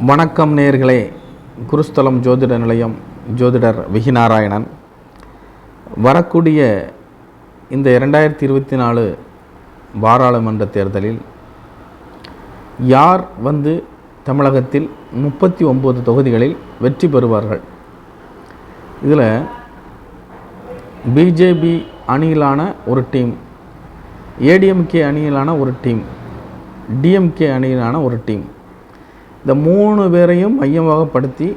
வணக்கம் நேர்களே குருஸ்தலம் ஜோதிட நிலையம் ஜோதிடர் விகிநாராயணன். வரக்கூடிய இந்த இரண்டாயிரத்தி இருபத்தி நாலு பாராளுமன்ற தேர்தலில் யார் வந்து தமிழகத்தில் முப்பத்தி ஒம்பது தொகுதிகளில் வெற்றி பெறுவார்கள்? இதில் பிஜேபி அணியிலான ஒரு டீம் ஏடிஎம்கே அணியிலான ஒரு டீம் டிஎம்கே அணியிலான ஒரு டீம் இந்த மூணு பேரையும் மையமாகப்படுத்தி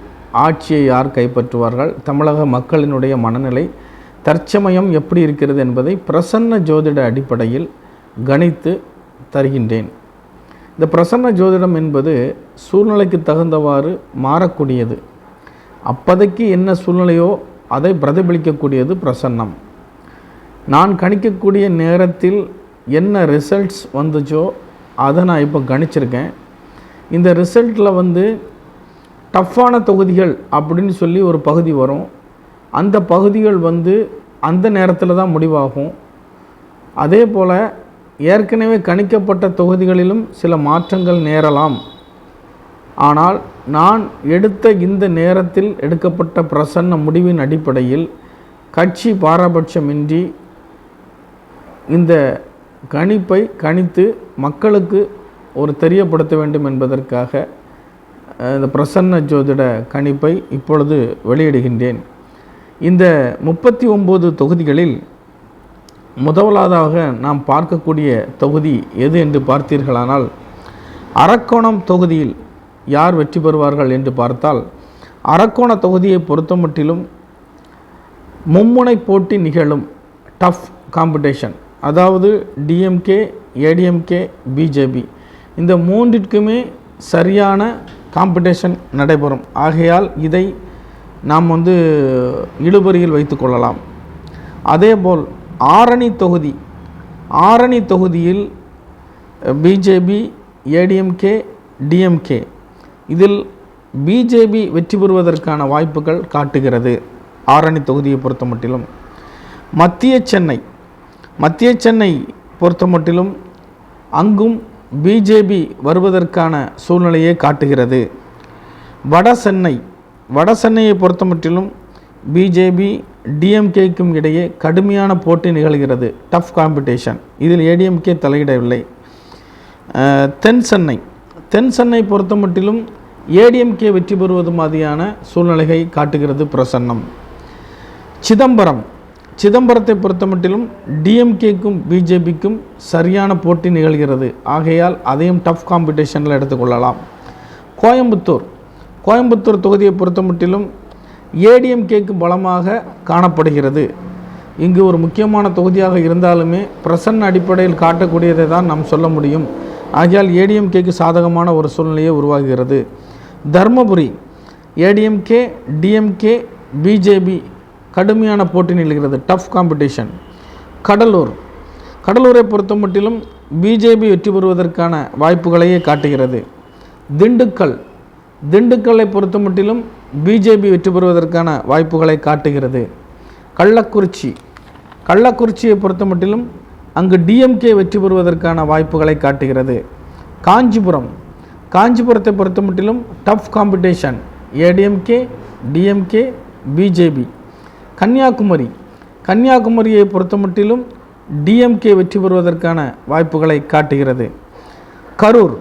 ஆட்சியை யார் கைப்பற்றுவார்கள்? தமிழக மக்களினுடைய மனநிலை தற்சமயம் எப்படி இருக்கிறது என்பதை பிரசன்ன ஜோதிட அடிப்படையில் கணித்து தருகின்றேன். இந்த பிரசன்ன ஜோதிடம் என்பது சூழ்நிலைக்கு தகுந்தவாறு மாறக்கூடியது. அப்போதைக்கு என்ன சூழ்நிலையோ அதை பிரதிபலிக்கக்கூடியது பிரசன்னம். நான் கணிக்கக்கூடிய நேரத்தில் என்ன ரிசல்ட்ஸ் வந்துச்சோ அதை நான் இப்போ கணிச்சிருக்கேன். இந்த ரிசல்ட்டில் வந்து டஃப்பான தொகுதிகள் அப்படின்னு சொல்லி ஒரு பகுதி வரும். அந்த பகுதிகள் வந்து அந்த நேரத்தில் தான் முடிவாகும். அதே போல் ஏற்கனவே கணிக்கப்பட்ட தொகுதிகளிலும் சில மாற்றங்கள் நேரலாம். ஆனால் நான் எடுத்த இந்த நேரத்தில் எடுக்கப்பட்ட பிரசன்ன முடிவின் அடிப்படையில் கட்சி பாரபட்சமின்றி இந்த கணிப்பை கணித்து மக்களுக்கு ஒரு தெரியப்படுத்த வேண்டும் என்பதற்காக இந்த பிரசன்ன ஜோதிட கணிப்பை இப்பொழுது வெளியிடுகின்றேன். இந்த முப்பத்தி ஒம்பது தொகுதிகளில் முதலாவதாக நாம் பார்க்கக்கூடிய தொகுதி எது என்று பார்த்தீர்களானால் அரக்கோணம் தொகுதியில் யார் வெற்றி பெறுவார்கள் என்று பார்த்தால் அரக்கோண தொகுதியை பொறுத்தமட்டிலும் மும்முனை போட்டி நிகழும் டஃப் காம்படிஷன் அதாவது டிஎம்கே ஏடிஎம்கே பிஜேபி இந்த மூன்றிற்குமே சரியான காம்படிஷன் நடைபெறும். ஆகையால் இதை நாம் வந்து இழுபறியில் வைத்துக்கொள்ளலாம் அதேபோல் ஆரணி தொகுதி. ஆரணி தொகுதியில் பிஜேபி ஏடிஎம்கே டிஎம்கே இதில் பிஜேபி வெற்றி பெறுவதற்கான வாய்ப்புகள் காட்டுகிறது. ஆரணி தொகுதியை பொறுத்தமட்டிலும் மத்திய சென்னை. மத்திய சென்னை பொறுத்தமட்டிலும் அங்கும் பிஜேபி வருவதற்கான சூழ்நிலையை காட்டுகிறது. வட சென்னை வட சென்னையை பொறுத்தமட்டிலும் பிஜேபி டிஎம்கேக்கும் இடையே கடுமையான போட்டி நிகழ்கிறது. டஃப் காம்படிஷன் இதில் ஏடிஎம்கே தலையிடவில்லை. தென் சென்னை. தென் சென்னை பொறுத்தமட்டிலும் ஏடிஎம்கே வெற்றி பெறுவது மாதிரியான சூழ்நிலையை காட்டுகிறது பிரசன்னம். சிதம்பரம் சிதம்பரத்தை பொறுத்தமட்டிலும் டிஎம்கேக்கும் பிஜேபிக்கும் சரியான போட்டி நிகழ்கிறது. ஆகையால் அதையும் டஃப் காம்படிஷனில் எடுத்துக்கொள்ளலாம் கோயம்புத்தூர். கோயம்புத்தூர் தொகுதியை பொறுத்தமட்டிலும் ஏடிஎம்கேக்கு பலமாக காணப்படுகிறது. இங்கு ஒரு முக்கியமான தொகுதியாக இருந்தாலுமே பிரசன்ன அடிப்படையில் காட்டக்கூடியதை தான் நாம் சொல்ல முடியும். ஆகையால் ஏடிஎம்கேக்கு சாதகமான ஒரு சூழ்நிலையை உருவாகிறது. தர்மபுரி. ஏடிஎம்கே டிஎம்கே பிஜேபி கடுமையான போட்டி நிகழ்கிறது டஃப் காம்படிஷன் கடலூர். கடலூரை பொறுத்த மட்டிலும் பிஜேபி வெற்றி பெறுவதற்கான வாய்ப்புகளையே காட்டுகிறது. திண்டுக்கல். திண்டுக்கல்லை பொறுத்தமட்டிலும் பிஜேபி வெற்றி பெறுவதற்கான வாய்ப்புகளை காட்டுகிறது. கள்ளக்குறிச்சி. கள்ளக்குறிச்சியை பொறுத்தமட்டிலும் அங்கு டிஎம்கே வெற்றி பெறுவதற்கான வாய்ப்புகளை காட்டுகிறது. காஞ்சிபுரம். காஞ்சிபுரத்தை பொறுத்தமட்டிலும் tough competition ADMK DMK BJP Kanniyakumari. கன்னியாகுமரியை பொறுத்தமட்டிலும் டிஎம்கே வெற்றி பெறுவதற்கான வாய்ப்புகளை காட்டுகிறது. கரூர்.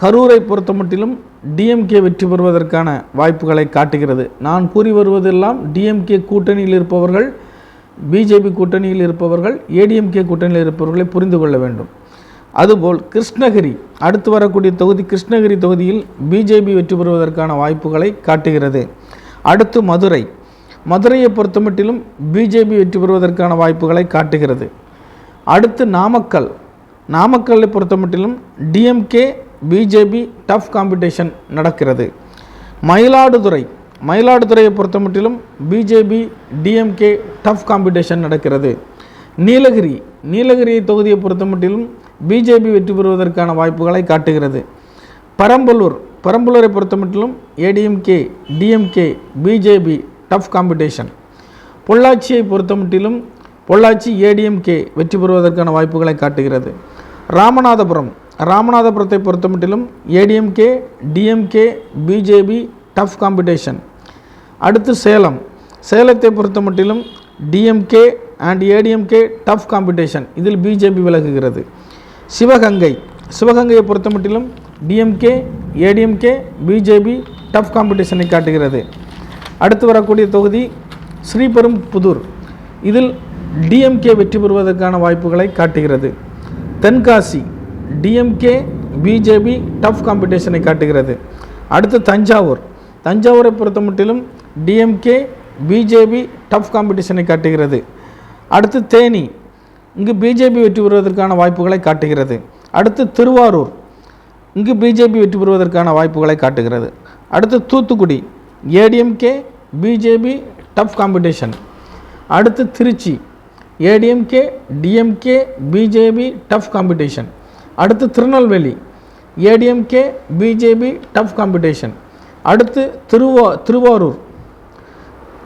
கரூரை பொறுத்தமட்டிலும் டிஎம்கே வெற்றி பெறுவதற்கான வாய்ப்புகளை காட்டுகிறது. நான் கூறி வருவதெல்லாம் டிஎம்கே கூட்டணியில் இருப்பவர்கள் பிஜேபி கூட்டணியில் இருப்பவர்கள் ஏடிஎம்கே கூட்டணியில் இருப்பவர்களை புரிந்து கொள்ள வேண்டும். அதுபோல் கிருஷ்ணகிரி. அடுத்து வரக்கூடிய தொகுதி கிருஷ்ணகிரி தொகுதியில் பிஜேபி வெற்றி பெறுவதற்கான வாய்ப்புகளை காட்டுகிறது. அடுத்து மதுரை. மதுரையை பொறுத்தமட்டிலும் பிஜேபி வெற்றி பெறுவதற்கான வாய்ப்புகளை காட்டுகிறது. அடுத்து நாமக்கல். நாமக்கல்லை பொறுத்தமட்டிலும் டிஎம்கே பிஜேபி டஃப் காம்படிஷன் நடக்கிறது. மயிலாடுதுறை. மயிலாடுதுறையை பொறுத்தமட்டிலும் பிஜேபி டிஎம்கே டஃப் காம்படிஷன் நடக்கிறது. நீலகிரி. நீலகிரி தொகுதியை பொறுத்தமட்டிலும் பிஜேபி வெற்றி பெறுவதற்கான வாய்ப்புகளை காட்டுகிறது. பெரம்பலூர். பெரம்பலூரை பொறுத்தமட்டிலும் ADMK DMK BJP tough competition பொள்ளாச்சியை பொறுத்தமட்டிலும் பொள்ளாச்சி ஏடிஎம்கே வெற்றி பெறுவதற்கான வாய்ப்புகளை காட்டுகிறது. ராமநாதபுரம். ராமநாதபுரத்தை பொறுத்தமட்டிலும் ADMK DMK BJP tough competition அடுத்து சேலம். சேலத்தை பொறுத்தமட்டிலும் DMK and ADMK tough competition இதில் பிஜேபி விலகுகிறது. சிவகங்கை. சிவகங்கையை பொறுத்தமட்டிலும் டிஎம்கே ஏடிஎம்கே பிஜேபி டஃப் காம்படிஷனை காட்டுகிறது. அடுத்து வரக்கூடிய தொகுதி ஸ்ரீபெரும்புதூர் இதில் டிஎம்கே வெற்றி பெறுவதற்கான வாய்ப்புகளை காட்டுகிறது. தென்காசி டிஎம்கே பிஜேபி டஃப் காம்படிஷனை காட்டுகிறது. அடுத்து தஞ்சாவூர். தஞ்சாவூரை பொறுத்த மட்டிலும் டிஎம்கே பிஜேபி டஃப் காம்படிஷனை காட்டுகிறது. அடுத்து தேனி. இங்கு பிஜேபி வெற்றி பெறுவதற்கான வாய்ப்புகளை காட்டுகிறது. அடுத்து திருவாரூர். இங்கு பிஜேபி வெற்றி பெறுவதற்கான வாய்ப்புகளை காட்டுகிறது. அடுத்து Thoothukudi. ADMK BJP tough competition அடுத்து Trichy. ADMK DMK BJP tough competition அடுத்து Tirunelveli. ADMK BJP tough competition அடுத்து திருவா திருவாரூர்.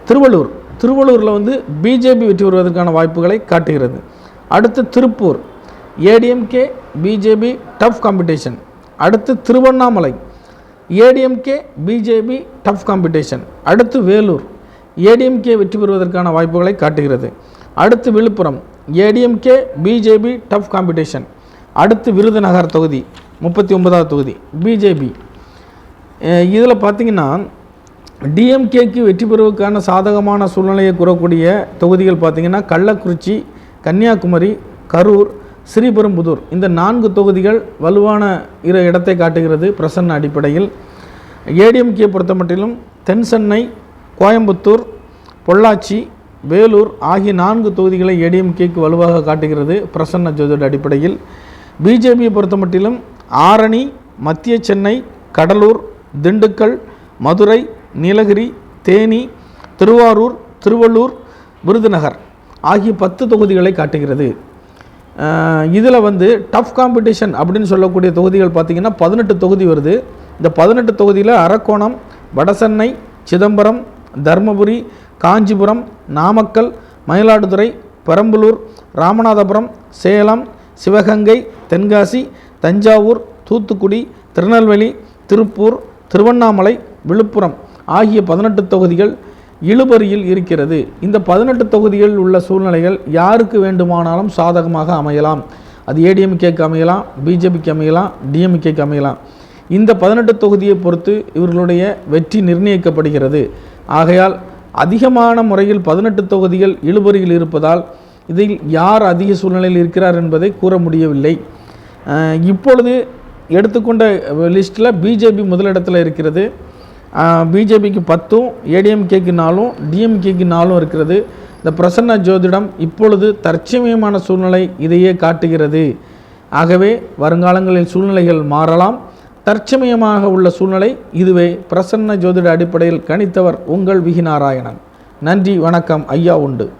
திருவள்ளூர். திருவள்ளூரில் வந்து பிஜேபி வெற்றி பெறுவதற்கான வாய்ப்புகளை காட்டுகிறது. அடுத்து Tiruppur. ADMK BJP tough competition அடுத்து Tiruvannamalai. ADMK BJP tough competition அடுத்து வேலூர். ஏடிஎம்கே வெற்றி பெறுவதற்கான வாய்ப்புகளை காட்டுகிறது. அடுத்து Villupuram. ADMK BJP tough competition அடுத்து விருதுநகர் தொகுதி முப்பத்தி ஒன்பதாவது தொகுதி பிஜேபி இதில் பார்த்தீங்கன்னா டிஎம்கேக்கு வெற்றி பெறுவதற்கான சாதகமான சூழ்நிலையை கூறக்கூடிய தொகுதிகள் பார்த்திங்கன்னா கள்ளக்குறிச்சி கன்னியாகுமரி கரூர் ஸ்ரீபெரும்புதூர். இந்த நான்கு தொகுதிகள் வலுவான இரு இடத்தை காட்டுகிறது பிரசன்ன அடிப்படையில். ஏடிஎம்கே பொறுத்தமட்டிலும் தென் சென்னை கோயம்புத்தூர் பொள்ளாச்சி வேலூர் ஆகிய நான்கு தொகுதிகளை ஏடிஎம்கேக்கு வலுவாக காட்டுகிறது பிரசன்ன ஜோதிட அடிப்படையில். பிஜேபியை பொறுத்தமட்டிலும் ஆரணி மத்திய சென்னை கடலூர் திண்டுக்கல் மதுரை நீலகிரி தேனி திருவாரூர் திருவள்ளூர் விருதுநகர் ஆகிய பத்து தொகுதிகளை காட்டுகிறது. இதில் வந்து டஃப் காம்படிஷன் அப்படின்னு சொல்லக்கூடிய தொகுதிகள் பார்த்திங்கன்னா பதினெட்டு தொகுதி வருது. இந்த பதினெட்டு தொகுதியில் அரக்கோணம் வடசென்னை சிதம்பரம் தருமபுரி காஞ்சிபுரம் நாமக்கல் மயிலாடுதுறை பெரம்பலூர் ராமநாதபுரம் சேலம் சிவகங்கை தென்காசி தஞ்சாவூர் தூத்துக்குடி திருநெல்வேலி திருப்பூர் திருவண்ணாமலை விழுப்புரம் ஆகிய பதினெட்டு தொகுதிகள் இழுபறியில் இருக்கிறது. இந்த பதினெட்டு தொகுதிகளில் உள்ள சூழ்நிலைகள் யாருக்கு வேண்டுமானாலும் சாதகமாக அமையலாம். அது ஏடிஎம்கேக்கு அமையலாம் பிஜேபிக்கு அமையலாம் டிஎம்கேக்கு அமையலாம். இந்த பதினெட்டு தொகுதியை பொறுத்து இவர்களுடைய வெற்றி நிர்ணயிக்கப்படுகிறது. ஆகையால் அதிகமான முறையில் பதினெட்டு தொகுதிகள் இழுபறியில் இருப்பதால் இதில் யார் அதிக சூழ்நிலையில் இருக்கிறார் என்பதை கூற முடியவில்லை. இப்பொழுது எடுத்துக்கொண்ட லிஸ்ட்டில் பிஜேபி முதலிடத்தில் இருக்கிறது. பிஜேபிக்கு பத்தும் ஏடிஎம்கேக்கு நாலும் டிஎம்கேக்கு நாலும் இருக்கிறது. இந்த பிரசன்ன ஜோதிடம் இப்பொழுது தற்சமயமான சூழ்நிலை இதையே காட்டுகிறது. ஆகவே வருங்காலங்களில் சூழ்நிலைகள் மாறலாம். தற்சமயமாக உள்ள சூழ்நிலை இதுவே. பிரசன்ன ஜோதிட அடிப்படையில் கணித்தவர் உங்கள் விகிநாராயணன் நன்றி வணக்கம். ஐயா உண்டு.